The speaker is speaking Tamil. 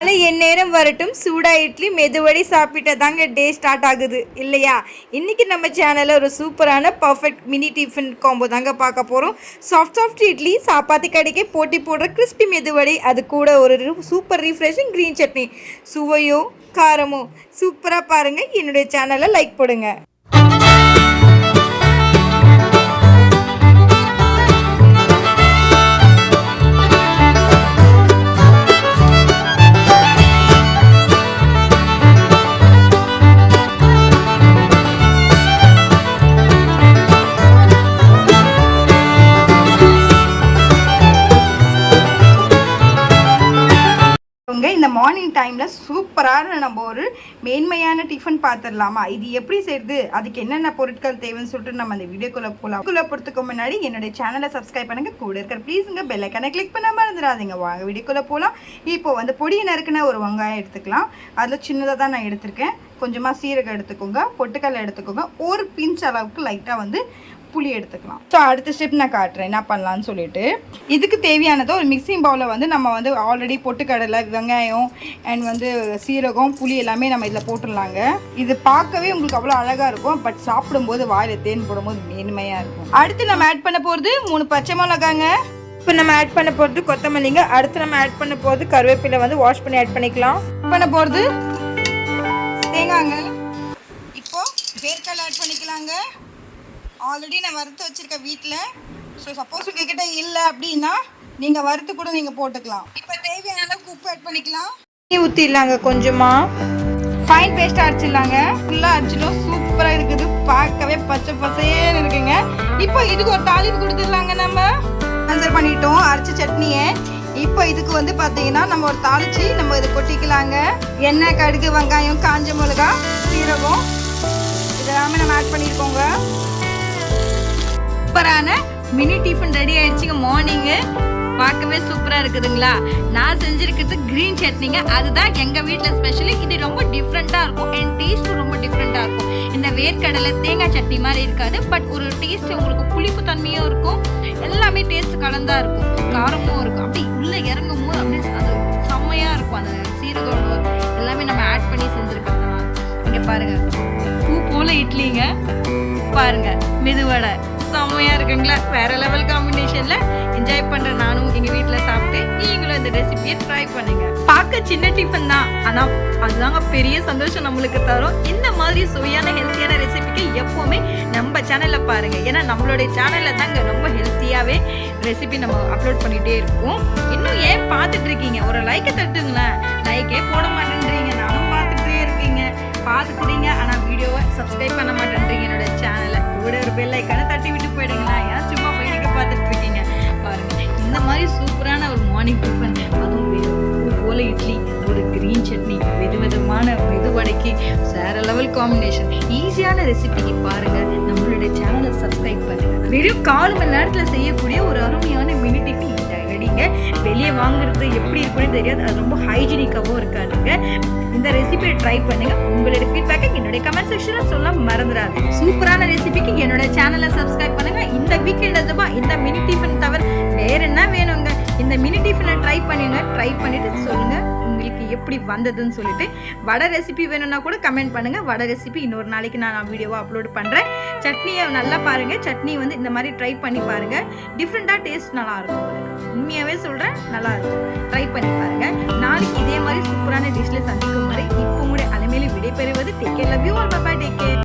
அதனால் என் நேரம் வரட்டும். சூடா இட்லி மெதுவடி சாப்பிட்டா தாங்க டே ஸ்டார்ட் ஆகுது. இல்லையா? இன்னைக்கு நம்ம சேனலில் ஒரு சூப்பரான பர்ஃபெக்ட் மினி டிஃபன் காம்போ தாங்க பார்க்க போகிறோம் சாஃப்ட் சாஃப்ட் இட்லி சாப்பாத்து கடைக்கே போட்டி போடுற கிறிஸ்பி மெதுவடி அது கூட ஒரு சூப்பர் ரீஃப்ரெஷிங் க்ரீன் சட்னி. சுவையோ காரமோ சூப்பராக பாருங்கள் என்னுடைய சேனலை லைக் போடுங்க. டைமில் சூப்பரான நம்ம ஒரு மேன்மையான டிஃபன் பார்த்துடலாமா இது எப்படி செய்யுது அதுக்கு என்னென்ன பொருட்கள் தேவைன்னு சொல்லிட்டு நம்ம அந்த வீடியோக்குள்ளே போகலாம் குள்ளே போகிறதுக்கு முன்னாடி என்னுடைய சேனலை சப்ஸ்கிரைப் பண்ணுங்க. கூட இருக்கிற ப்ளீஸுங்க பெல்லைக்கான கிளிக் பண்ண மறந்துடாதீங்க. வாங்க வீடியோக்குள்ளே போகலாம் இப்போ வந்து பொடியை நறுக்குன ஒரு வெங்காயம் எடுத்துக்கலாம். அதில் சின்னதாக தான் நான் எடுத்திருக்கேன். கொஞ்சமாக சீரகம் எடுத்துக்கோங்க. பொட்டுக்கடலை எடுத்துக்கோங்க. ஒரு பிஞ்ச் அளவுக்கு லைட்டாக வந்து புளி எடுத்துக்கலாம். ஸோ அடுத்த ஸ்டெப் நான் காட்டுறேன். என்ன பண்ணலான்னு சொல்லிட்டு. இதுக்கு தேவையானது ஒரு மிக்சிங் பவுலில் வந்து நம்ம வந்து ஆல்ரெடி பொட்டுக்கடலை வெங்காயம் அண்ட் வந்து சீரகம் புளி எல்லாமே நம்ம இதில் போட்டுடலாங்க. இது பார்க்கவே உங்களுக்கு அவ்வளோ அழகாக இருக்கும். பட் சாப்பிடும்போது வாயில் தேன் போடும்போது மேன்மையாக இருக்கும். அடுத்து நம்ம ஆட் பண்ண போகிறது மூணு பச்சை மிளகாங்க. இப்போ நம்ம ஆட் பண்ண போகிறது கொத்தமல்லிங்க. அடுத்து நம்ம ஆட் பண்ண போகிறது கருவேப்பிலை வந்து வாஷ் பண்ணி ஆட் பண்ணிக்கலாம். பண்ண போகிறது தேங்காய்ங்க. இப்போ வேர்க்கடலை ஆட் பண்ணிக்கலாங்க. ஆல்ரெடி நான் வறுத்து வச்சுருக்கேன் வீட்டில் ஸோ சப்போஸ் உங்ககிட்ட இல்லை அப்படின்னா நீங்கள் வறுத்து கூட நீங்கள் போட்டுக்கலாம். இப்போ தேவையான அளவுக்கு உப்பு ஆட் பண்ணிக்கலாம். தண்ணி ஊற்றிடலாங்க கொஞ்சமாக ஃபைன் பேஸ்ட் அரைச்சிடலாங்க. ஃபுல்லாக அரைச்சிடும் சூப்பராக இருக்குது. பார்க்கவே பச்சை பசேன்னு இருக்குங்க. இப்போ இதுக்கு ஒரு தாளிப்பு கொடுத்துடலாங்க நம்ம. ஆன்சர் பண்ணிட்டோம். அரைச்ச சட்னியை. இப்போ இதுக்கு வந்து பார்த்தீங்கன்னா நம்ம ஒரு தாளிச்சு நம்ம இது கொட்டிக்கலாங்க. எண்ணெய் கடுகு வெங்காயம் காஞ்ச மிளகா சீரகம். இதெல்லாமே நம்ம ஆட் பண்ணியிருக்கோங்க சூப்பரான மினி டிஃபன் ரெடி ஆயிடுச்சுங்க. மார்னிங்கு பார்க்கவே சூப்பராக இருக்குதுங்களா? நான் செஞ்சுருக்கிறது க்ரீன் சட்னிங்க. அதுதான் எங்கள் வீட்டில் ஸ்பெஷலி இது ரொம்ப டிஃப்ரெண்ட்டாக இருக்கும். அண்ட் டேஸ்ட்டும் ரொம்ப டிஃப்ரெண்ட்டாக இருக்கும். இந்த வேர்க்கடலை தேங்காய் சட்னி மாதிரி இருக்காது. பட் ஒரு டேஸ்ட் உங்களுக்கு புளிப்பு தன்மையும் இருக்கும். எல்லாமே டேஸ்ட் கலந்தா இருக்கும். காரமும் இருக்கும். அப்படி உள்ளே இறங்கும் போது அப்படியே அது செம்மையாக இருக்கும். அந்த சீரகம் எல்லாமே நம்ம ஆட் பண்ணி செஞ்சுருக்கிறதுனால. இங்கே பாருங்க. பூ போல இட்லிங்க. பாருங்க. மெதுவடை. செம்மையாக இருக்குங்களா? வேற லெவல் காம்பினேஷனில் என்ஜாய் பண்ணுற நானும் எங்கள் வீட்டில் சாப்பிட்டு நீங்களும் இந்த ரெசிபியை ட்ரை பண்ணுங்க. பார்க்க சின்ன டிஃபன் தான். ஆனால் அதுதாங்க பெரிய சந்தோஷம் நம்மளுக்கு தரும். இந்த மாதிரி சுவையான ஹெல்த்தியான ரெசிபிக்கு எப்போவுமே நம்ம சேனலில் பாருங்க. ஏன்னா நம்மளுடைய சேனலில் தாங்க ரொம்ப ஹெல்த்தியாவே ரெசிபி நம்ம அப்லோட் பண்ணிகிட்டே இருக்கோம். இன்னும் ஏன் பார்த்துட்டு இருக்கீங்க? ஒரு லைக்கை தட்டுங்களேன். லைக்கே போட மாட்டேன்றீங்க. நானும் பார்த்துட்டே இருக்கீங்க. பார்த்துக்கிறீங்க ஆனால் வீடியோவை சப்ஸ்கிரைப் பண்ண மாட்டேன்றீங்க. என்னோட சேனலை கூட ஒரு பெல் ஐக்கானை தட்டி விட்டு வித விதமான மெதுவடைக்கு வேற லெவல் காம்பினேஷன் ஈஸியான ரெசிபிக்கு பாருங்க. நம்மளுடைய சேனலை சப்ஸ்கிரைப் பண்ணுங்க. வெறும் கால் மணி நேரத்தில் செய்யக்கூடிய ஒரு அருமையான மினி டிஃபி ரெடிங்க வெளியே வாங்குறது எப்படி இருக்குன்னு தெரியாது. அது ரொம்ப ஹைஜீனிக்காகவும் இருக்காதுங்க. இந்த ரெசிபியை ட்ரை பண்ணுங்க. உங்களுடைய ஃபீட்பேக்கை என்னுடைய கமெண்ட் செக்ஷனில் சொல்ல மறந்துடாது சூப்பரான ரெசிபிக்கு என்னோட சேனலை சப்ஸ்கிரைப் பண்ணுங்க. இந்த வீக்கெண்ட் அதுமா இந்த மினி டிஃபன் தவிர வேற என்ன வேணுங்க? இந்த மினி டிஃபனை ட்ரை பண்ணுங்க. ட்ரை பண்ணிட்டு சொல்லுங்க. உங்களுக்கு எப்படி வந்ததுன்னு சொல்லிட்டு வடை ரெசிபி வேணும்னா கூட கமெண்ட் பண்ணுங்க. வடை ரெசிபி இன்னொரு நாளைக்கு நான் வீடியோவாக அப்லோட் பண்ணுறேன் சட்னியை நல்லா பாருங்க. சட்னி வந்து இந்த மாதிரி ட்ரை பண்ணி பாருங்க. டிஃப்ரெண்ட்டாக டேஸ்ட் நல்லா இருக்கும் உங்களுக்கு. உண்மையாகவே சொல்கிறேன் நல்லா இருக்கும். ட்ரை பண்ணி பாருங்க. நாளைக்கு இதே மாதிரி சூப்பரான டிஷ்ல சந்திக்கும் வரை இப்போ உங்களுடைய அலைமையில விடைபெறுவது take care love you all பாப்பா டேக் கேர்